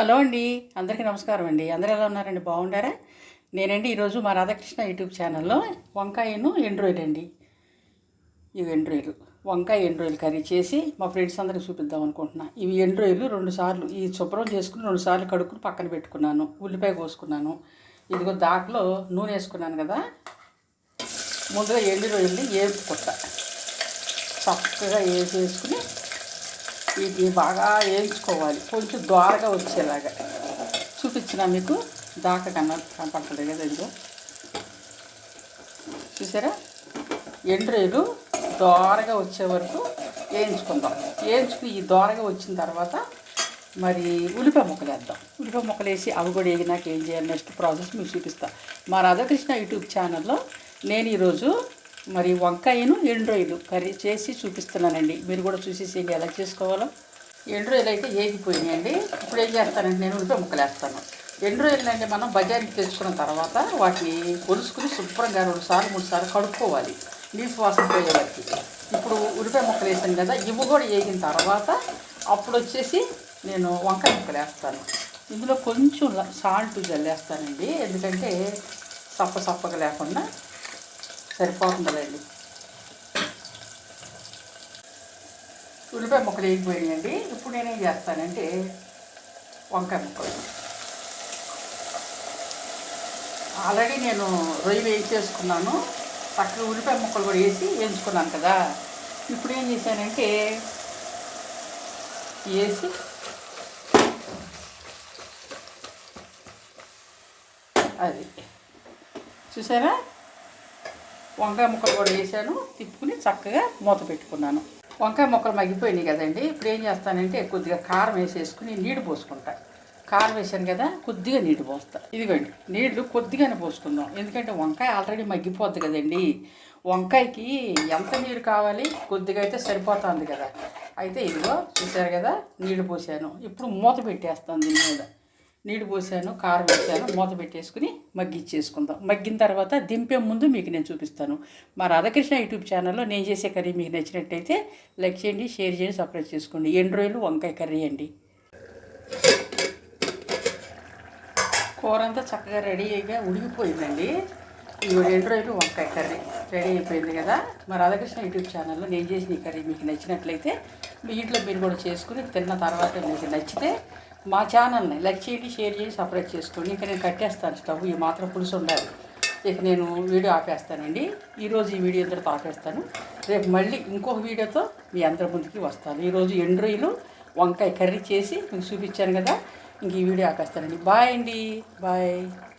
Hello అండి అందరికీ నమస్కారం అండి. అందరూ ఎలా ఉన్నారండి? బాగుండారా? నేనండి ఈరోజు మా రాధాకృష్ణ యూట్యూబ్ ఛానల్లో వంకాయను ఎండ్రోయిల్ అండి. ఇవి ఎండ్రోయిల్. వంకాయ ఎండ్రోయిల్ కర్రీ చేసి మా ఫ్రెండ్స్ అందరికి చూపిద్దాం అనుకుంటున్నా. ఇవి ఎండ్రోయిలు రెండు సార్లు ఈ శుభ్రం చేసుకుని రెండు సార్లు కడుక్కుని పక్కన పెట్టుకున్నాను. ఉల్లిపాయ కోసుకున్నాను. ఇదిగో దాకలో నూనె వేసుకున్నాను కదా. ముందుగా ఎండు రొయ్యల్ని వేపుకుంట చక్కగా వేసేసుకుని ఇది బాగా వేయించుకోవాలి కొంచెం దోరగా వచ్చేలాగా. చూపించిన మీకు దాకా కన్నా కనపడుతుంది కదా ఇదిగో చూసారా? ఎండ్రేలు దోరగా వచ్చే వరకు వేయించుకుందాం వేయించుకుని ఈ దోరగా వచ్చిన తర్వాత మరి ఉల్లిపాయ ముక్కలు వేద్దాం. ఉల్లిపాయ ముక్కలు వేసి అవి కూడా వేగినాక ఏం చేయాలి? నెక్స్ట్ ప్రాసెస్ మీకు చూపిస్తాను మా రాధాకృష్ణ యూట్యూబ్ ఛానల్లో నేను ఈరోజు మరి వంకాయను ఎండ్రోయిలు కర్రీ చేసి చూపిస్తున్నానండి. మీరు కూడా చూసేసేయండి ఎలా చేసుకోవాలో. ఎండ్రోయిలు అయితే ఏగిపోయినాయండి. ఇప్పుడు ఏం చేస్తానంటే నేను ఉల్లిపాయ ముక్కలు వేస్తాను ఎండ్రోయిలు అంటే మనం బజార్కి తెచ్చుకున్న తర్వాత వాటిని కొలుసుకుని శుభ్రంగా రెండు సార్లు మూడు సార్లు కడుక్కోవాలి. నీసు వాసన పోయే వరకు ఇప్పుడు ఉల్లిపాయ ముక్కలు వేసాను కదా ఇవి కూడా వేగిన తర్వాత అప్పుడు వచ్చేసి నేను వంకాయ ముక్కలు వేస్తాను ఇందులో కొంచెం సాల్ట్ జల్లేస్తానండి. ఎందుకంటే సప్ప సప్పగా లేకుండా సరిపోతుందండి ఉల్లిపాయ ముక్కలు వేగిపోయినాయండి. ఇప్పుడు నేనేం చేస్తానంటే వంకాయ ముక్కలు. ఆల్రెడీ నేను రొయ్యి వేయించేసుకున్నాను. పక్కన ఉల్లిపాయ ముక్కలు కూడా వేసి వేయించుకున్నాను కదా. ఇప్పుడు ఏం చేశానంటే వేసి అది చూసారా? వంకాయ ముక్కలు కూడా వేసాను తిప్పుకుని చక్కగా మూత పెట్టుకున్నాను. వంకాయ ముక్కలు మగ్గిపోయినాయి కదండి ఇప్పుడు ఏం చేస్తానంటే కొద్దిగా కారం వేసేసుకుని నీళ్ళు పోసుకుంటా. కారం వేసాను కదా కొద్దిగా నీళ్ళు పోస్తా. ఇదిగోండి నీళ్ళు కొద్దిగానే పోసుకుందాం. ఎందుకంటే వంకాయ ఆల్రెడీ మగ్గిపోద్ది కదండి. వంకాయకి ఎంత నీరు కావాలి? కొద్దిగా అయితే సరిపోతుంది కదా. అయితే ఇదిగో చూసారు కదా నీళ్ళు పోసాను. ఇప్పుడు మూత పెట్టేస్తాను దీని మీద. నీళ్ళు పోసాను కారం వేసాను మూత పెట్టేసుకుని మగ్గిచ్చేసుకుందాం మగ్గిన తర్వాత దింపే ముందు మీకు నేను చూపిస్తాను. మా రాధాకృష్ణ యూట్యూబ్ ఛానల్లో నేను చేసే కర్రీ మీకు నచ్చినట్టయితే లైక్ చేయండి షేర్ చేయండి సపరేట్ చేసుకోండి. ఎండు రోజులు వంకాయ కర్రీ అండి? కూర అంతా చక్కగా రెడీ అయిగా ఉడికిపోయిందండి. ఈ రెండు రోజులు వంకాయ కర్రీ రెడీ అయిపోయింది కదా. మా రాధాకృష్ణ యూట్యూబ్ ఛానల్లో నేను చేసిన ఈ కర్రీ మీకు నచ్చినట్లయితే మీ ఇంట్లో మీరు కూడా చేసుకుని తిన్న తర్వాత మీకు నచ్చితే మా ఛానల్ని లైక్ చేయండి షేర్ చేసి సపరేట్ చేసుకోండి. ఇంకా నేను కట్టేస్తాను స్టవ్ ఈ మాత్రం పులుసు ఉండాలి. ఇక నేను వీడియో ఆపేస్తానండి. ఈరోజు ఈ వీడియో అందరితో ఆపేస్తాను. రేపు మళ్ళీ ఇంకొక వీడియోతో మీ అందరి ముందుకి వస్తాను. ఈరోజు ఎండ్రొయ్యలు వంకాయ కర్రీ చేసి మీకు చూపించాను కదా. ఇంక ఈ వీడియో ఆపేస్తానండి. బాయ్ అండి. బాయ్.